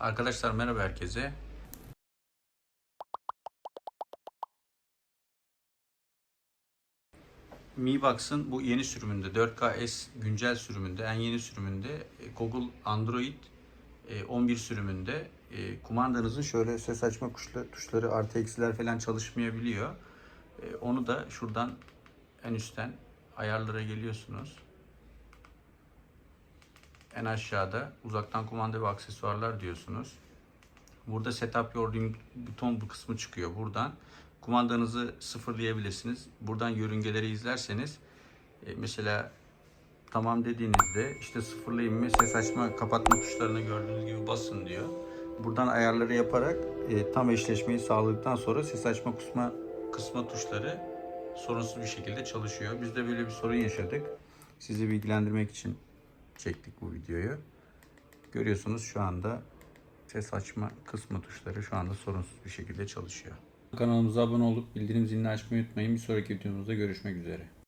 Arkadaşlar merhaba herkese. Mi Box'ın bu yeni sürümünde 4K S güncel sürümünde en yeni sürümünde e, Google Android e, 11 sürümünde e, kumandanızın şöyle ses açma tuşları artı eksiler falan çalışmayabiliyor. E, Onu da şuradan en üstten ayarlara geliyorsunuz. En aşağıda uzaktan kumanda ve aksesuarlar diyorsunuz. Burada setup your buton bu kısmı çıkıyor. Buradan kumandanızı sıfırlayabilirsiniz. Buradan yörüngeleri izlerseniz e, mesela tamam dediğinizde işte sıfırlayın ve ses açma kapatma tuşlarını gördüğünüz gibi basın diyor. Buradan ayarları yaparak e, tam eşleşmeyi sağladıktan sonra ses açma kısma kısma tuşları sorunsuz bir şekilde çalışıyor. Biz de böyle bir sorun yaşadık. Sizi bilgilendirmek için çektik bu videoyu. Görüyorsunuz şu anda ses açma kısmı tuşları şu anda sorunsuz bir şekilde çalışıyor. Kanalımıza abone olup bildirim zilini açmayı unutmayın. Bir sonraki videomuzda görüşmek üzere.